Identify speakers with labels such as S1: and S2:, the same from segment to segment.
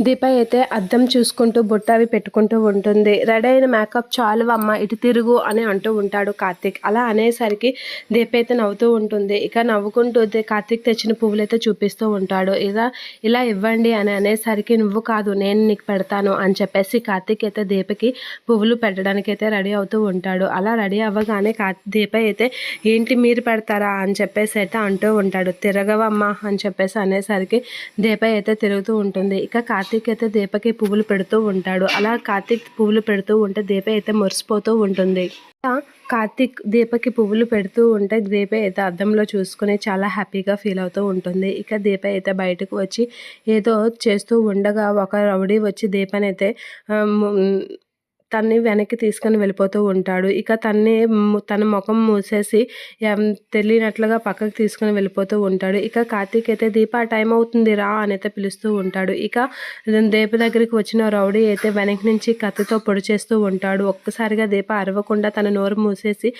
S1: దీప అయితే అద్దం చూసుకుంటూ బుట్ట అవి పెట్టుకుంటూ ఉంటుంది. రెడీ అయిన మేకప్ చాలు అమ్మ ఇటు తిరుగు అని అంటూ ఉంటాడు కార్తీక్. అలా అనేసరికి దీప అయితే నవ్వుతూ ఉంటుంది. ఇక నవ్వుకుంటూ దే- కార్తీక్ తెచ్చిన పువ్వులు అయితే చూపిస్తూ ఉంటాడు. ఇలా ఇలా ఇవ్వండి అని అనేసరికి నువ్వు కాదు నేను నీకు పెడతాను అని చెప్పేసి కార్తీక్ అయితే దీపకి పువ్వులు పెట్టడానికి అయితే రెడీ అవుతూ ఉంటాడు. అలా రెడీ అవ్వగానే దీప అయితే ఏంటి మీరు పెడతారా అని చెప్పేసి అయితే అంటూ ఉంటాడు. తిరగవమ్మా అని చెప్పేసి అనేసరికి దీప అయితే తిరుగుతూ ఉంటుంది. ఇక కార్తీక్ అయితే దీపకి పువ్వులు పెడుతూ ఉంటాడు. అలా కార్తీక్ పువ్వులు పెడుతూ ఉంటే దీప అయితే మురిసిపోతూ ఉంటుంది. కార్తీక్ దీపకి పువ్వులు పెడుతూ ఉంటే దీప అయితే అద్దంలో చూసుకుని చాలా హ్యాపీగా ఫీల్ అవుతూ ఉంటుంది. ఇక దీప అయితే బయటకు వచ్చి ఏదో చేస్తూ ఉండగా ఒక రౌడీ వచ్చి దీపనైతే తన్ని వెనక్కి తీసుకొని వెళ్ళిపోతూ ఉంటాడు. ఇక తన్ని తన ముఖం మూసేసి తెలియనట్లుగా పక్కకు తీసుకొని వెళ్ళిపోతూ ఉంటాడు. ఇక కార్తీక్ అయితే దీప టైం అవుతుంది రా అని అయితే పిలుస్తూ ఉంటాడు. ఇక దీప దగ్గరికి వచ్చిన రౌడీ అయితే వెనక నుంచి కత్తితో పొడి చేస్తూ ఉంటాడు. ఒక్కసారిగా దీప అరవకుండా తన నోరు మూసేసి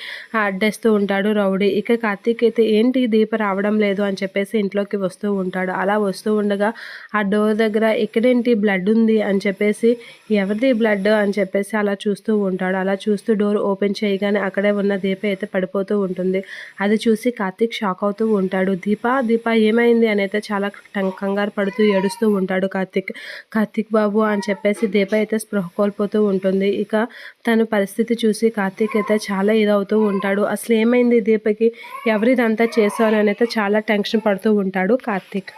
S1: అడ్డేస్తూ ఉంటాడు రౌడీ. ఇక కార్తీక్ అయితే ఏంటి దీప రావడం లేదు అని చెప్పేసి ఇంట్లోకి వస్తూ ఉంటాడు. అలా వస్తూ ఉండగా ఆ డోర్ దగ్గర ఇక్కడేంటి బ్లడ్ ఉంది అని చెప్పేసి ఎవరిది బ్లడ్ అని చెప్పేసి అలా చూస్తూ ఉంటాడు. అలా చూస్తూ డోర్ ఓపెన్ చేయగానే అక్కడే ఉన్న దీప అయితే పడిపోతూ ఉంటుంది. అది చూసి కార్తీక్ షాక్ అవుతూ ఉంటాడు. దీప దీప ఏమైంది? అని అయితే చాలా టం- కంగారు పడుతూ ఏడుస్తూ ఉంటాడు కార్తీక్. కార్తీక్ బాబు అని చెప్పేసి దీప అయితే స్పృహ కోల్పోతూ ఉంటుంది. ఇక తన పరిస్థితి చూసి కార్తీక్ అయితే చాలా ఇదవుతూ ఉంటాడు. అసలు ఏమైంది దీపకి? ఎవరిదంతా చేశారు అని అయితే చాలా టెన్షన్ పడుతూ ఉంటాడు కార్తీక్.